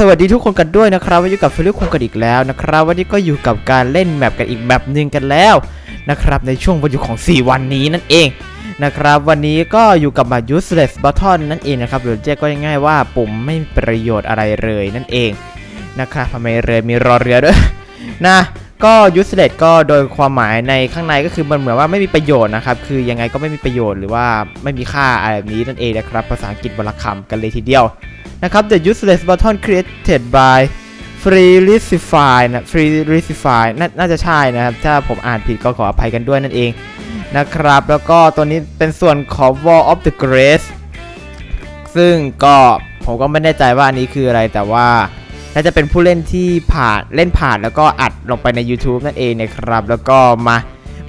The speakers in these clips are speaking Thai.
สวัสดีทุกคนกันด้วยนะครับวันนี้กับฟิลิปคงกันอีกแล้วนะครับ วันนี้ก็อยู่กับการเล่นแมปกันอีกแมปหนึ่งกันแล้วนะครับในช่วงวันหยุดของ 4 วันนี้นั่นเองนะครับวันนี้ก็อยู่กับมา useless button นั่นเองนะครับหรือเรียกก็ง่ายๆว่าปุ่มไม่มีประโยชน์อะไรเลยนั่นเองนะครับทำไมเรือมีรอเรือด้วยนะก็ useless ก็โดยความหมายในข้างในก็คือมันเหมือนว่าไม่มีประโยชน์นะครับคือยังไงก็ไม่มีประโยชน์หรือว่าไม่มีค่าอะไรแบบนี้นั่นเองนะครับภาษาอังกฤษวรรคำกันเลยทีเดียว นะครับ the useless button created by Freelicify นะ Freelicify น่าน่าจะใช่นะครับ ถ้าผมอ่านผิดก็ขออภัยกันด้วยนั่นเองนะครับ แล้วก็ตัวนี้เป็นส่วนของ Wall of the Grace ซึ่งก็ผมก็ไม่แน่ใจว่าอันนี้คืออะไรแต่ว่าน่าจะเป็นผู้เล่นที่ผ่านเล่นผ่านแล้วก็อัดลงไปใน YouTube นั่นเองนะครับ แล้วก็มา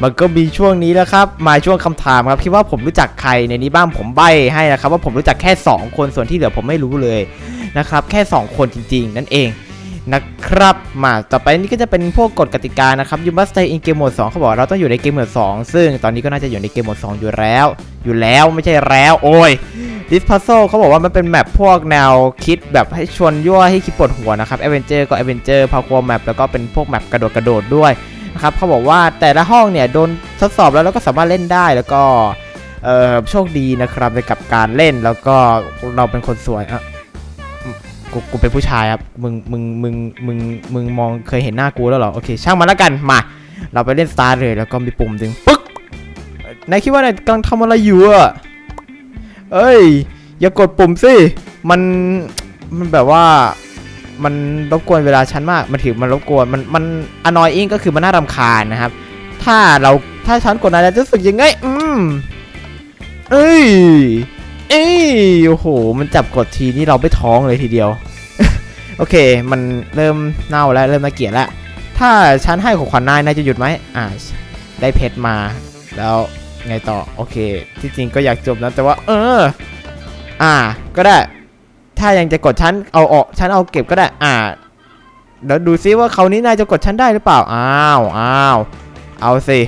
มันก็มีช่วงนี้แล้วครับ มาช่วงคำถามครับคิดว่าผมรู้จักใครในนี้บ้างผมใบ้ให้นะครับ ว่าผมรู้จักแค่ 2 คนส่วนที่เหลือผมไม่รู้เลยนะครับ แค่ 2 คนจริง ๆ นั่นเองนะครับมาต่อไปนี่ก็จะเป็นพวกกฎกติกานะครับ you must stay in game mode 2เขาบอกเราต้องอยู่ในเกม mode 2ซึ่งตอนนี้ก็น่าจะอยู่ในเกม mode 2อยู่แล้ว อยู่แล้วไม่ใช่แล้วโอ้ย this puzzle เขาบอกว่ามันเป็นแมปพวกแนวคิดแบบให้ชวนยั่วให้คิดปวดหัวนะครับ adventure ก็ adventure parkour map แล้วก็เป็นพวกแมปกระโดดกระโดดด้วย นะครับเขาบอกว่าแต่ละห้องเนี่ยโดนทดสอบแล้วเราก็สามารถเล่นได้แล้วก็โชคดีนะครับในกับการเล่นแล้วก็เราเป็นคนสวยอะกูกูเป็นผู้ชายครับมึงมึงมึงมึงมึงมองเคยเห็นหน้ากูแล้วเหรอโอเคช่างมันแล้วกันมา เราไปเล่นสตาร์เลยแล้วก็มีปุ่มดึงปึ๊กนายคิดว่านายกำลังทำอะไรอยู่อะเอ้ย อย่ากดปุ่มสิมันมันแบบว่า มันรบกวนเวลาฉันมาก มันถือมันรบกวน มัน มัน annoying ก็คือมันน่ารำคาญนะครับ ถ้าเรา ถ้าฉันกดนายจะรู้สึกยังไง อืม เอ้ย เอ้ย โอ้โห มันจับกดทีนี่เราไม่ท้องเลยทีเดียว โอเค มันเริ่มเน่าแล้ว เริ่มน่าเกลียดแล้ว ถ้าฉันให้ของขวัญนาย นายจะหยุดไหม อ่า ได้เพชรมา แล้วไงต่อ โอเค ที่จริงก็อยากจบนะ แต่ว่า เออ อ่า ก็ได้ ถ้ายังจะกดฉันเอาออกฉันเอาเก็บก็ได้ อ่าเดี๋ยวดูซิว่าเขานี้นายจะกดฉันได้หรือเปล่า อ้าวอ้าวเอาสิ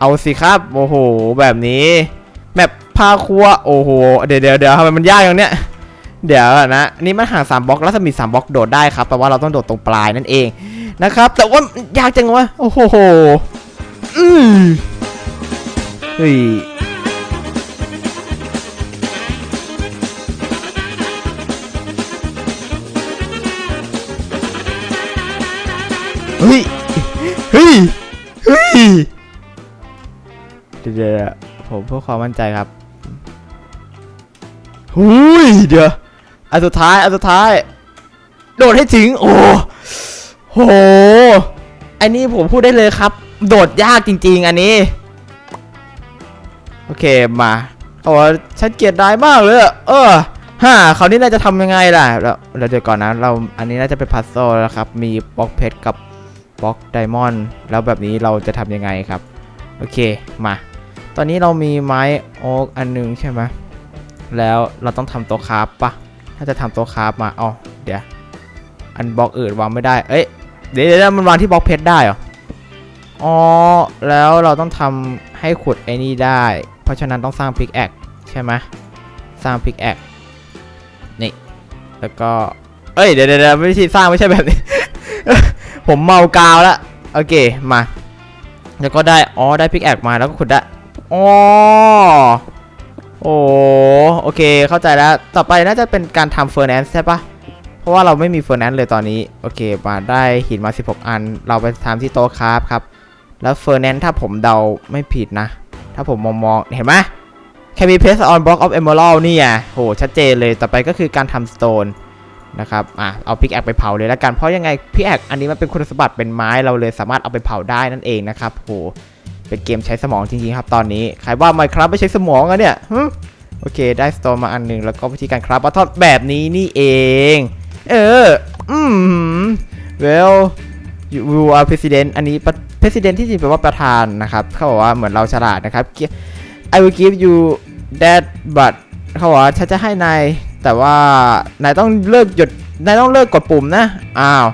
เอาสิครับ โอ้โห แบบนี้ แมปพาครัว โอ้โห เดี๋ยวเดี๋ยวเดี๋ยวทำไมมันยากอย่างเนี้ย เดี๋ยวก่อนนะ นี่มันห่างสามบล็อกแล้วจะมีสามบล็อกโดดได้ครับแปลว่าเราต้องโดดตรงปลายนั่นเองนะครับ แต่ว่ายากจังวะ โอ้โห อืมเฮ้ย เฮ้ย เฮ้ย เฮ้ย เดี๋ยวเดี๋ยวผมเพื่อความมั่นใจครับหุยเดี๋ยว อันสุดท้าย อันสุดท้าย โดดให้ถึง โอ้โห อันนี้ผมพูดได้เลยครับ โดดยากจริง ๆ อันนี้ โอเค มาโอ้ฉันเกลียดได้มากเลย เออฮ่าคราวนี้น่าจะทำยังไงล่ะ แล้วเดี๋ยวก่อนนะ เรา อันนี้น่าจะเป็นพัซโซแล้วครับ มีบล็อกเพชรกับ บล็อกไดมอนด์แล้วแบบนี้เราจะทำยังไงครับ โอเคมา ตอนนี้เรามีไม้โอ๊กอันหนึงใช่ไหมแล้วเราต้องทำต๊ะคราฟปะถ้าจะทำต๊ะคราฟมาเอาเดี๋ยวอันบล็อกอื่นวางไม่ได้เอ้ยเดี๋ยวเดี๋ยวมันวางที่บล็อกเพชรได้เหรออ๋อแล้วเราต้องทำให้ขุดไอ้นี่ได้ เพราะฉะนั้นต้องสร้างพิกแอคใช่ไหมสร้างพิกแอคนี่แล้วก็เอ้ยเดี๋ยวเดี๋ยวเดี๋ยววิธีสร้างไม่ใช่แบบนี้ ผมเมากาวแล้วโอเคมา แล้วก็ได้อ๋อได้พิกแอคมาแล้วก็ขุดได้อ๋อโอ้โอเคเข้าใจแล้ว ต่อไปน่าจะเป็นการทำเฟอร์แนนซ์ใช่ปะเพราะว่าเราไม่มีเฟอร์แนนซ์เลยตอนนี้ โอเค มาได้หินมา 16 อัน เราไปทำที่โต๊ะคราฟครับ แล้วเฟอร์แนนซ์ถ้าผมเดาไม่ผิดนะ ถ้าผมมองมองๆเห็นไหม Can be placed on block of emerald นี่อะโหชัดเจนเลยต่อไปก็คือการทำ stone นะครับอะเอาพิกแอคไปเผาเลยแล้วกันเพราะยังไงพิกแอคอันนี้มันเป็นคุณสมบัติเป็นไม้เราเลยสามารถเอาไปเผาได้นั่นเองนะครับโหเป็นเกมใช้สมองจริงๆครับตอนนี้ใครว่าไมครับไม่ใช้สมองอะเนี่ยโอเค ได้สโตนมาอันหนึ่งแล้วก็วิธีการครับบัทอดแบบนี้นี่เอง เออ อืม well you are president อันนี้ president ที่จริงแปลว่าประธานนะครับ เขาบอกว่าเหมือนเราฉลาดนะครับ I will give you that but เขาบอกว่าฉันจะให้นาย แต่ว่านายต้องเลิกหยุดนายต้องเลิกกดปุ่มนะอ้าว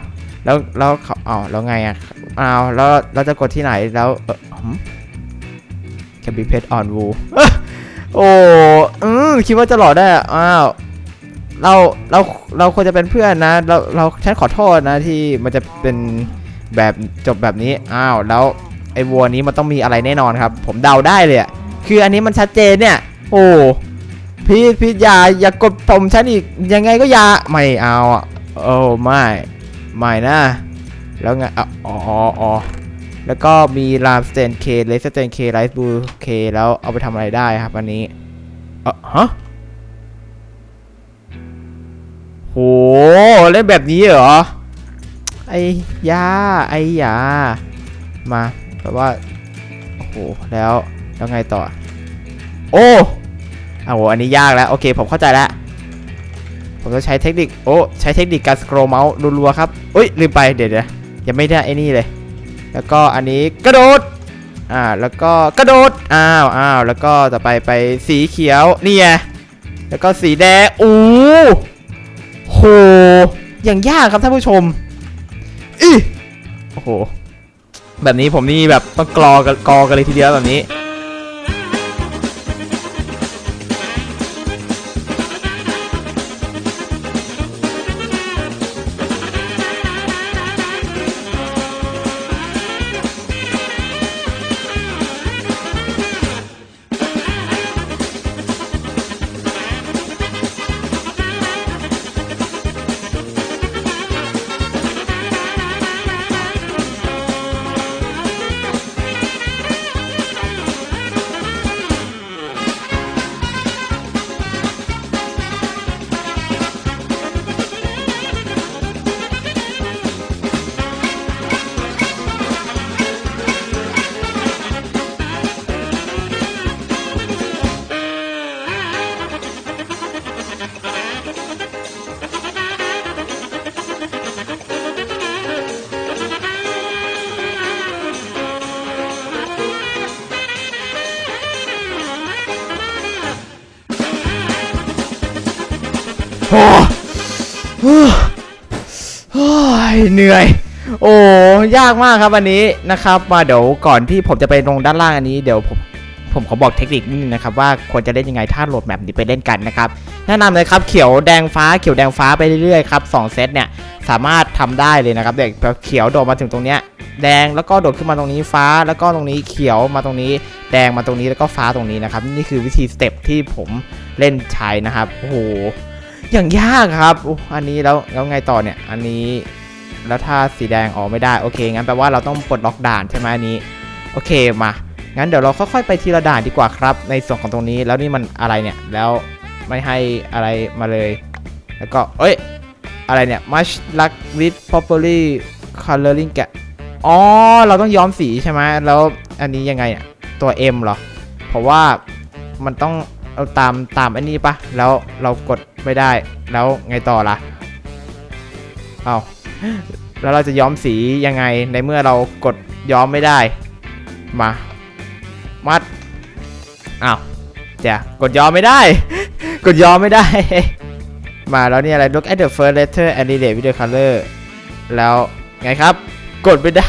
แล้วแล้วเขาอ้าวแล้วไงอะอ้าวแล้วเราจะกดที่ไหนแล้วเออหืม Can be pet on woo โอ้อืมคิดว่าจะหลอดได้อ้าวเราเราเราควรจะเป็นเพื่อนนะเราเราฉันขอโทษนะที่มันจะเป็นแบบจบแบบนี้อ้าวแล้วไอ้วัวนี้มันต้องมีอะไรแน่นอนครับ ผมเดาได้เลยอะคืออันนี้มันชัดเจนเนี่ย โอ้ พี่พี่อย่าอย่ากดผมฉันอีกยังไงก็อย่าไม่เอาอะโอ้ไม่ไม่นะแล้วไงอะอ๋ออ๋อแล้วก็มีลามสเตนเคเลสเตนเคไลท์บูเคแล้วเอาไปทำอะไรได้ครับอันนี้เออฮะโหเล่นแบบนี้เหรอไอ้ยาไอ้ยามาแปลว่าโอ้โหแล้วแล้วไงต่อ โอ้ อ้าวโหอันนี้ยากแล้ว โอเค ผมเข้าใจแล้ว ผมจะใช้เทคนิค โอ้ ใช้เทคนิคการสครอลเมาส์รัวๆครับอุ้ย ลืมไป เดี๋ยวเดี๋ยวยังไม่ได้ไอ้นี่เลย แล้วก็อันนี้กระโดด อ่า แล้วก็กระโดด อ้าวอ้าวแล้วก็ต่อไปไปสีเขียว นี่ไง แล้วก็สีแดง อู้โห อย่างยากครับท่านผู้ชมอีโอ้โห แบบนี้ผมนี่แบบต้องกรอกันกอกันเลยทีเดียวแบบนี้ โอ้โอ้โอ้ยเหนื่อย โอ้ยากมากครับอันนี้นะครับ มาเดี๋ยวก่อนที่ผมจะไปลงด้านล่างอันนี้เดี๋ยวผมผมขอบอกเทคนิคนิดนึงนะครับว่าควรจะเล่นยังไงถ้าโหลดแมปนี้ไปเล่นกันนะครับแนะนำเลยครับเขียวแดงฟ้าเขียวแดงฟ้าไปเรื่อยๆครับสองเซตเนี่ยสามารถทำได้เลยนะครับเด็กเขียวโดดมาถึงตรงเนี้ยแดงแล้วก็โดดขึ้นมาตรงนี้ฟ้าแล้วก็ตรงนี้เขียวมาตรงนี้ แดงมาตรงนี้แล้วก็ฟ้าตรงนี้นะครับนี่คือวิธีสเต็ปที่ผมเล่นใช้นะครับโอ้โห อย่างยากครับอันนี้แล้วแล้วไงต่อเนี่ย อันนี้แล้วถ้าสีแดงออกไม่ได้โอเคงั้นแปลว่าเราต้องปลดล็อกด่านใช่ไหมอันนี้โอเคมางั้นเดี๋ยวเราค่อยๆไปทีละด่านดีกว่าครับ ในส่วนของตรงนี้แล้วนี่มันอะไรเนี่ยแล้วไม่ให้อะไรมาเลย แล้วก็เอ้ยอะไรเนี่ย much luck with properly coloring แกอ๋อเราต้องย้อมสีใช่ไหมแล้วอันนี้ยังไงเนี่ยตัว M เหรอ เพราะว่ามันต้องเอาตามตามอันนี้ปะแล้วเรากด ไม่ได้แล้วไงต่อล่ะเอาแล้วเราจะย้อมสียังไงในเมื่อเรากดย้อมไม่ได้ มามัดอ้าวเดี๋ยวกดย้อมไม่ได้ กดย้อมไม่ได้ มาแล้วนี่อะไร look at the first letter and relate with the color แล้วไงครับ กดไม่ได้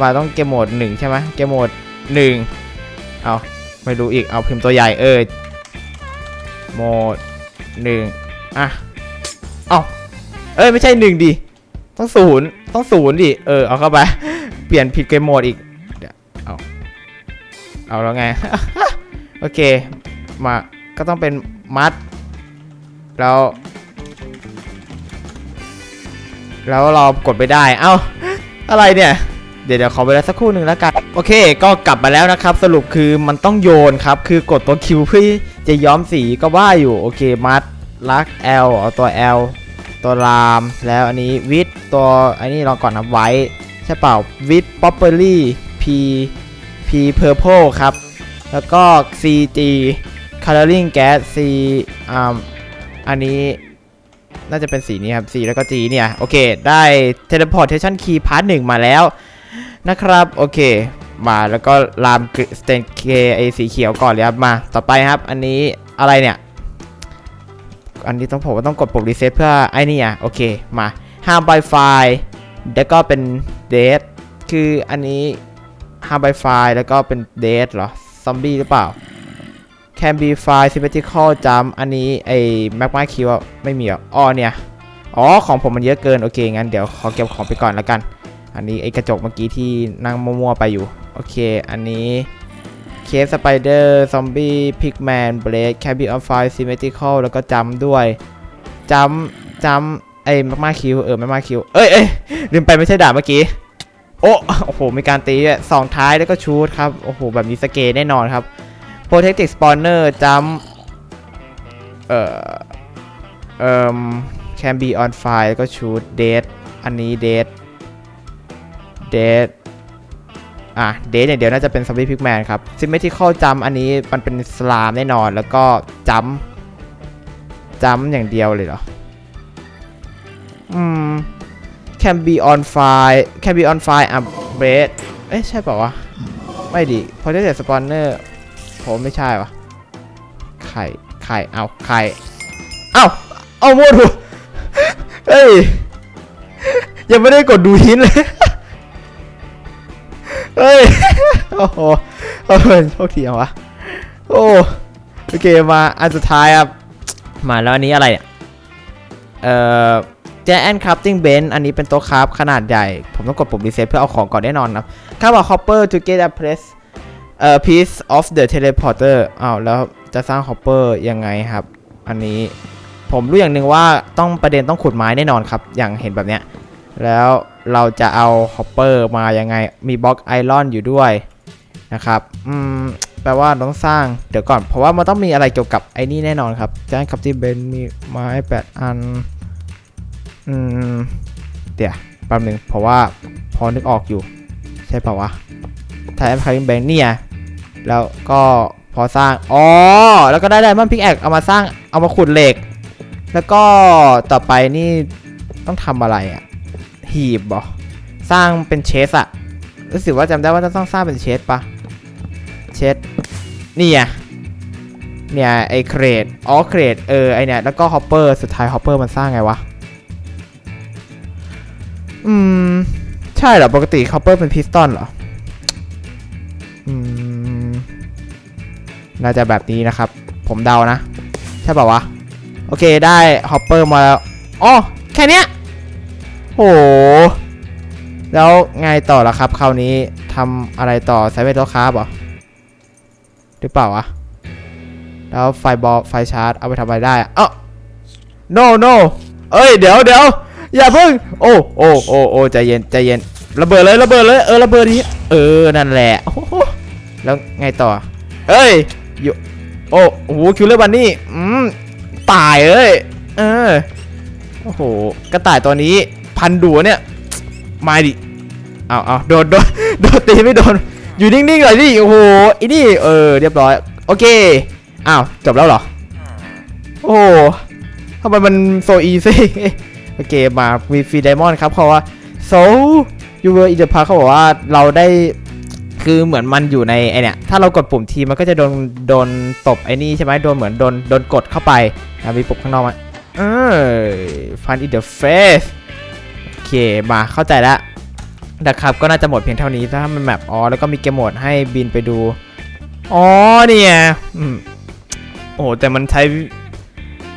มาต้องเกมโหมดหนึ่งใช่ไหมเกมโหมดหนึ่งเอาไม่รู้อีกเอาพิมพ์ตัวใหญ่เออโหมด หนึ่งอะเอาเอ้ยไม่ใช่หนึ่งดิต้องศูนย์ต้องศูนย์ดิเออเอาเข้าไป เปลี่ยนผิดเกมโหมดอีกเดี๋ยวเอาเอาแล้วไง โอเค มาก็ต้องเป็นมัดแล้วแล้วเรากดไม่ได้ เอ้า อะไรเนี่ย เดี๋ยวเดี๋ยวขอเวลาสักครู่หนึ่งแล้วกัน โอเค ก็กลับมาแล้วนะครับ สรุปคือมันต้องโยนครับ คือกดตัวคิวเพื่อ จะย้อมสีก็ว่าอยู่โอเคมัดลัก L เอาตัว L ตัวราม แล้วอันนี้วิดตัวอันนี้เราก่อนนะไว้ใช่เปล่าวิด properly P P purple ครับ แล้วก็ CG coloring gas C อ่าอันนี้น่าจะเป็นสีนี้ครับ C แล้วก็ G เนี่ย โอเค ได้ teleportation key part 1 มาแล้วนะครับ โอเค มาแล้วก็ลามสเตนเคไอสีเขียวก่อนเลยครับมาต่อไปครับ อันนี้อะไรเนี่ย อันนี้ต้องผมต้องกดปุ่มรีเซ็ตเพื่อไอ้นี่อะโอเคมาห้ามไบไฟแล้วก็เป็นเดทคืออันนี้ห้ามไบไฟแล้วก็เป็นเดทเหรอซอมบี้หรือเปล่า can be file symmetrical jump อันนี้ไอ้ magma q อะไม่มีเหรออ๋อเนี่ย อ๋อ ของผมมันเยอะเกิน โอเค งั้นเดี๋ยวขอเก็บของไปก่อนแล้วกัน อันนี้ไอ้กระจกเมื่อกี้ที่นั่งมั่วๆไปอยู่ โอเค อันนี้เคฟสไปเดอร์ซอมบี้พิกแมนเบลดแคบิออนไฟซิเมทริคอลแล้วก็จำด้วยจำจำไอ้มากมาคิวเออมากมาคิวเอ้ยเอ้ยลืมไปไม่ใช่ด่าเมื่อกี้โอ้โอ้โหมีการตีสองท้ายแล้วก็ชูดครับ โอ้โห แบบนี้สเกแน่นอนครับ Protected Spawner จำเอ่อ เอ่อ can be on fire แล้วก็ shoot dead อันนี้ dead dead อะ dead อย่างเดียวน่าจะเป็น zombie pigman ครับ symmetrical jump อันนี้มันเป็นสลามแน่นอน แล้วก็ jump jump อย่างเดียวเลยเหรอ อืม can be on fire can be on fire upgrade เอ๊ะใช่ป่าวะ ไม่ดิ protected spawner ผมไม่ใช่วะไข่ไข่เอาไข่เอาเอามั่วถูกเฮ้ย ยังไม่ได้กดดูหินเลย เฮ้ย โอ้โหเออโชคดีเอาวะ โอ้ โอเค มาอันสุดท้ายครับ มาแล้วอันนี้อะไรเนี่ยเอ่อ Giant Crafting Bench อันนี้เป็นโต๊ะคราฟขนาดใหญ่ ผมต้องกดปุ่มรีเซ็ตเพื่อเอาของก่อนแน่นอนนะข้าบอก Hopper to get a press เอ่อ piece of the teleporter อ้าวแล้วจะสร้าง Hopper ยังไงครับ อันนี้ผมรู้อย่างหนึ่งว่าต้องประเด็นต้องขุดไม้แน่นอนครับ อย่างเห็นแบบเนี้ย แล้วเราจะเอาฮอปเปอร์มายังไงมีบล็อกไอรอนอยู่ด้วยนะครับอืมแปลว่าต้องสร้างเดี๋ยวก่อน เพราะว่ามันต้องมีอะไรเกี่ยวกับไอ้นี่แน่นอนครับแจ้งครับที่เบนมีไม้แปดอันอืมเดี๋ยวแป๊บหนึงเพราะว่าพอนึกออกอยู่ ใช่เปล่าวะไทยแอปพลิเคชันแบงเนี่ยแล้วก็พอสร้าง อ๋อ แล้วก็ได้ไดมอนพิกแอคเอามาสร้างเอามาขุดเหล็ก แล้วก็ต่อไปนี่ต้องทำอะไรอะ่ะ หีบเหรอสร้างเป็นเชสอะรู้สึกว่าจำได้ว่าจะต้องสร้างเป็นเชสปะเชสนี่ไงเนี่ยไอเครดอ๋อเครดเออไอเนี่ยแล้วก็ฮอปเปอร์สุดท้ายฮอปเปอร์มันสร้างไงวะอืม ใช่เหรอ ปกติฮอปเปอร์เป็นพิสตอนเหรอ อืม น่าจะแบบนี้นะครับ ผมเดานะ ใช่ป่าวะ โอเคได้ฮอปเปอร์มาแล้วอ๋อ แค่เนี้ย โหแล้วไงต่อล่ะครับ คราวนี้ทำอะไรต่อใช้เป็นตัวคราฟเหรอหรือเปล่าวะ แล้วไฟบอลไฟชาร์จ เอาไปทำอะไรได้อะเอ้า no no เอ้ย เดี๋ยวเดี๋ยวอย่าเพิ่ง โอ้โอ้โอ้โอ้ใจเย็นใจเย็นระเบิดเลยระเบิดเลยเออระเบิดนี้เออนั่นแหละแล้วไงต่อ เอ้ยอยู่โอ้โหคิวเลอร์บันนี่อืมตายเอ้ยเออโอ้โหกระต่ายตัวนี้ พันดัวเนี่ย มาดิ เอาเอาโดนโดนโดนตีไม่โดน อยู่นิ่งๆเลยดิ โอ้โหอีนี่ เออ เรียบร้อย โอเค อ้าว จบแล้วเหรอ โอ้โหทำไมมันโซอีซี่โอเค มามีฟรีไดมอนด์ครับเขาว่า so you were in the park เขาบอกว่าเราได้คือเหมือนมันอยู่ในไอเนี่ย ถ้าเรากดปุ่มทีมันก็จะโดนโดนตบไอ้นี่ใช่ไหมโดนเหมือนโดนโดนกดเข้าไปอะมีปุ่มข้างนอกมาเออฟัน in the face มาเข้าใจแล้วนะครับก็น่าจะหมดเพียงเท่านี้ถ้ามันแมปอ๋อแล้วก็มีเกมโหมดให้บินไปดูอ๋อเนี่ยโอ้โหแต่มันใช้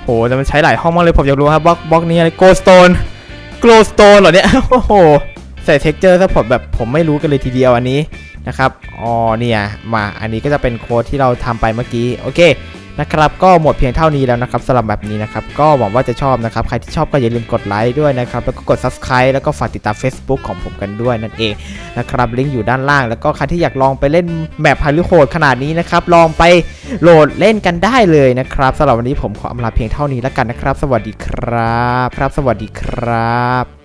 โหแต่มันใช้หลายห้องมากเลยผมอยากรู้ครับบล็อกบล็อกนี้อะไร Glowstone Glowstone เหรอเนี่ยโอ้โหใส่ texture ซะผมแบบผมไม่รู้กันเลยทีเดียวอันนี้นะครับอ๋อเนี่ยมาอันนี้ก็จะเป็นโค้ดที่เราทำไปเมื่อกี้โอเค นะครับก็หมดเพียงเท่านี้แล้วนะครับสำหรับแบบนี้นะครับก็หวังว่าจะชอบนะครับใครที่ชอบก็อย่าลืมกดไลค์ด้วยนะครับแล้วก็กด subscribe แล้วก็ฝากติดตาม Facebook ของผมกันด้วยนั่นเองนะครับลิงก์อยู่ด้านล่าง แล้วก็ใครที่อยากลองไปเล่นแมปฮาริโคดขนาดนี้นะครับลองไปโหลดเล่นกันได้เลยนะครับสำหรับวันนี้ผมขออำลาเพียงเท่านี้แล้วกันนะครับ สวัสดีครับ ครับ สวัสดีครับ